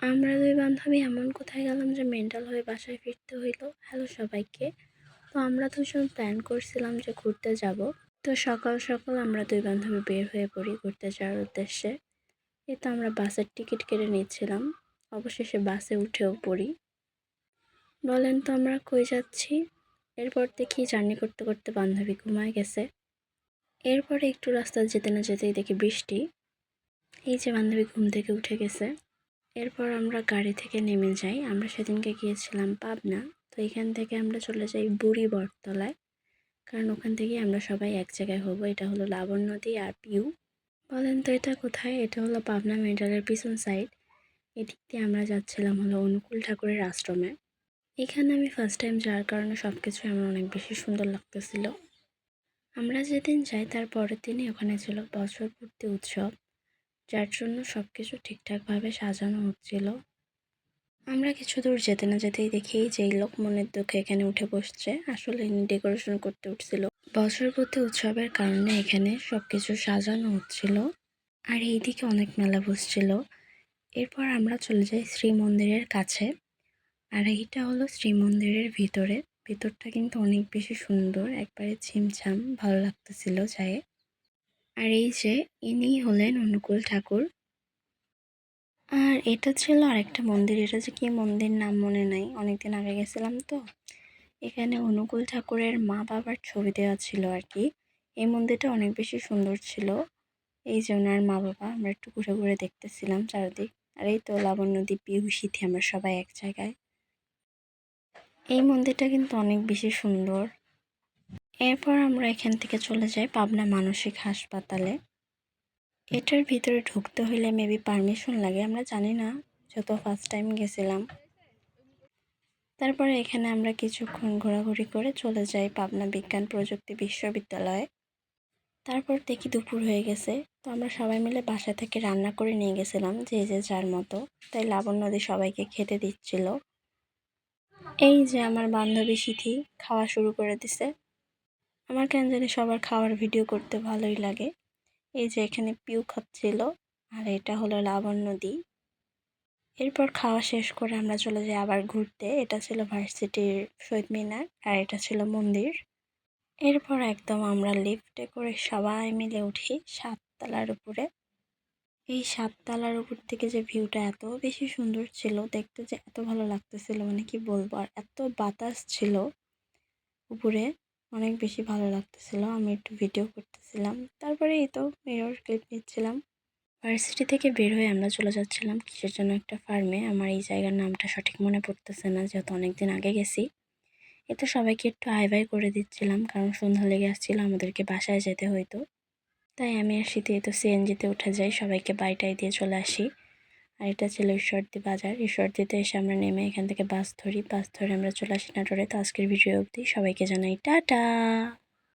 আমরা দুই বান্ধবী এমন কোথায় গেলাম যে মেন্টাল হয়ে বাসায় ফিরতে হইল? হ্যালো সবাইকে। তো আমরা দুজন প্ল্যান করছিলাম যে ঘুরতে যাব। তো সকাল সকাল আমরা দুই বান্ধবী বের হয়ে পড়ি ঘুরতে যাওয়ার উদ্দেশ্যে। এই তো আমরা বাসের টিকিট কেটে নিচ্ছিলাম। অবশেষে বাসে উঠেও পড়ি। বলেন তো আমরা কই যাচ্ছি? এরপর দেখি জার্নি করতে করতে বান্ধবী ঘুমায় গেছে। এরপরে একটু রাস্তা যেতে না যেতেই দেখি বৃষ্টি। এই যে বান্ধবী ঘুম থেকে উঠে গেছে। এরপর আমরা গাড়ি থেকে নেমে যাই। আমরা সেদিনকে গিয়েছিলাম পাবনা। তো এখান থেকে আমরা চলে যাই বুড়ি বটতলায়। কারণ ওখান থেকে আমরা সবাই এক জায়গায় হব। এটা হলো লাবণ নদী আর পিউ। বলেন তো এটা কোথায়? এটা হলো পাবনা মেডালের পিছন সাইড এদিক দিয়ে আমরা যাচ্ছিলাম হলো অনুকূল ঠাকুরের আশ্রমে। এখানে আমি ফার্স্ট টাইম যাওয়ার কারণে সব কিছু আমার অনেক বেশি সুন্দর লাগতেছিল। আমরা যেদিন যাই তার পরের দিনই ওখানে ছিল বছর পূর্তি উৎসব। যার জন্য সব কিছু ঠিকঠাকভাবে সাজানো হচ্ছিল। আমরা কিছু দূর যেতে না যেতেই দেখি যে এই লোক মনের দুঃখে এখানে উঠে বসছে। আসলে ইনি ডেকোরেশন করতে উঠছিল। বছর প্রতি উৎসবের কারণে এখানে সব কিছু সাজানো হচ্ছিল। আর এইদিকে অনেক মেলা বসছিল। এরপর আমরা চলে যাই শ্রী মন্দিরের কাছে। আর এইটা হলো শ্রী মন্দিরের ভিতরে। ভিতরটা কিন্তু অনেক বেশি সুন্দর। একবারে ছিমছাম ভালো লাগতেছিল যায় আর এই যে ইনি হলেন অনুকূল ঠাকুর। আর এটা ছিল আরেকটা মন্দির। এটা যে কি মন্দির নাম মনে নাই। অনেকদিন আগে গেছিলাম তো। এখানে অনুকূল ঠাকুরের মা বাবার ছবি দেওয়া ছিল আর কি এই মন্দিরটা অনেক বেশি সুন্দর ছিল। এই যে ওনার মা বাবা, আমরা একটু ঘুরে ঘুরে দেখতেছিলাম চারদিক। আর এই তো লাবণ্য দ্বীপ বিহুশিথি আমরা সবাই এক জায়গায়। এই মন্দিরটা কিন্তু অনেক বেশি সুন্দর। এরপর আমরা এখান থেকে চলে যাই পাবনা মানসিক হাসপাতালে। এটার ভিতরে ঢুকতে হইলে মেবি পারমিশন লাগে, আমরা জানি না, যত ফার্স্ট টাইম গেছিলাম। তারপরে এখানে আমরা কিছুক্ষণ ঘোরাঘুরি করে চলে যাই পাবনা বিজ্ঞান প্রযুক্তি বিশ্ববিদ্যালয়ে। তারপর দেখি দুপুর হয়ে গেছে, তো আমরা সবাই মিলে বাসা থেকে রান্না করে নিয়ে গেছিলাম, যে যে যার মতো। তাই লাবণ্য নদী সবাইকে খেতে দিচ্ছিল। এই যে আমার বান্ধবী সিথি, খাওয়া শুরু করে দিছে। আমার কেন জানি সবার খাওয়ার ভিডিও করতে ভালোই লাগে। এই যে এখানে পিউ খাচ্ছিল, আর এটা হলো লাবণ্য নদী এরপর খাওয়া শেষ করে আমরা চলে যাই আবার ঘুরতে। এটা ছিল ভার্সিটির শহীদ মিনার, আর এটা ছিল মন্দির। এরপর একদম আমরা লিফটে করে সবাই মিলে উঠি সাততলার উপরে। এই সাততলার উপর থেকে যে ভিউটা এত বেশি সুন্দর ছিল, দেখতে যে এত ভালো লাগতেছিল মানে কি বলব, আর এত বাতাস ছিল উপরে। অনেক বেশি ভালো লাগতেছিল, আমি একটু ভিডিও করতেছিলাম। তারপরে এই তো মিরর ক্লিপ নিচ্ছিলাম ভার্সিটি থেকে বের হয়ে আমরা চলে যাচ্ছিলাম কিসের জন্য একটা ফার্মে আমার এই জায়গার নামটা সঠিক মনে পড়তেছে না, যেহেতু অনেকদিন আগে গেছি। এ তো সবাইকে একটু আয় বাই করে দিচ্ছিলাম, কারণ সন্ধ্যা লেগে আসছিল, আমাদেরকে বাসায় যেতে হইতো। তাই আমি আর শীতে তো সিএনজিতে উঠে যাই, সবাইকে বাইটাই দিয়ে চলে আসি। আর এটা ছিল ঈশ্বরদী বাজার। ঈশ্বরদীতে এসে আমরা নেমে এখান থেকে বাস ধরি। বাস ধরে আমরা চলে আসি নাটোরে। তো আজকের ভিডিও অবধি সবাইকে জানাই টাটা।